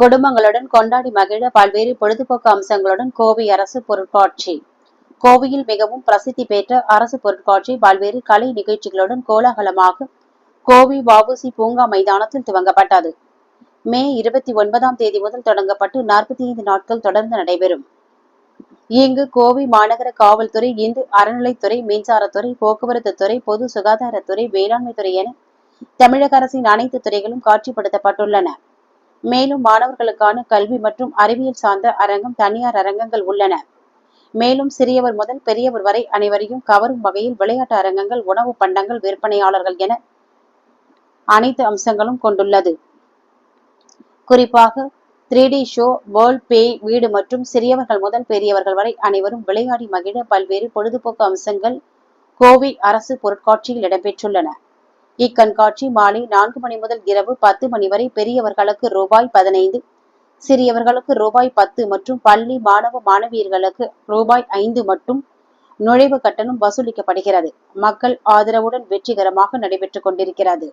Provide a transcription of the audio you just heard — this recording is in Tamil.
குடும்பங்களுடன் கொண்டாடி மகிழ பல்வேறு பொழுதுபோக்கு அம்சங்களுடன் கோவை அரசு பொருட்காட்சி. கோவையில் மிகவும் பிரசித்தி பெற்ற அரசு பொருட்காட்சி பல்வேறு கலை நிகழ்ச்சிகளுடன் கோலாகலமாக கோவை வாவுசி பூங்கா மைதானத்தில் துவங்கப்பட்டது. மே இருபத்தி ஒன்பதாம் தேதி முதல் தொடங்கப்பட்டு நாற்பத்தி ஐந்து நாட்கள் தொடர்ந்து நடைபெறும். இங்கு கோவை மாநகர காவல்துறை இந்து அறநிலைத்துறை மின்சாரத்துறை போக்குவரத்து துறை பொது சுகாதாரத்துறை வேளாண்மை துறை என தமிழக அரசின் அனைத்து துறைகளும் காட்சிப்படுத்தப்பட்டுள்ளன. மேலும் மாணவர்களுக்கான கல்வி மற்றும் அறிவியல் சார்ந்த அரங்கம் தனியார் அரங்கங்கள் உள்ளன. மேலும் சிறியவர் முதல் பெரியவர் வரை அனைவரையும் கவரும் வகையில் விளையாட்டு அரங்கங்கள் உணவு பண்டங்கள் விற்பனையாளர்கள் என அனைத்து அம்சங்களும் கொண்டுள்ளது. குறிப்பாக three D show world pay வீடு மற்றும் சிறியவர்கள் முதல் பெரியவர்கள் வரை அனைவரும் விளையாடி மகிழ பல்வேறு பொழுதுபோக்கு அம்சங்கள் கோவை அரசு பொருட்காட்சியில் இடம்பெற்றுள்ளன. இக்கண்காட்சி மாலை நான்கு மணி முதல் இரவு பத்து மணி வரை பெரியவர்களுக்கு ரூபாய் பதினைந்து சிறியவர்களுக்கு ரூபாய் பத்து மற்றும் பள்ளி மாணவ மாணவியர்களுக்கு ரூபாய் ஐந்து மட்டும் நுழைவு கட்டணம் வசூலிக்கப்படுகிறது. மக்கள் ஆதரவுடன் வெற்றிகரமாக நடைபெற்றுக் கொண்டிருக்கிறது.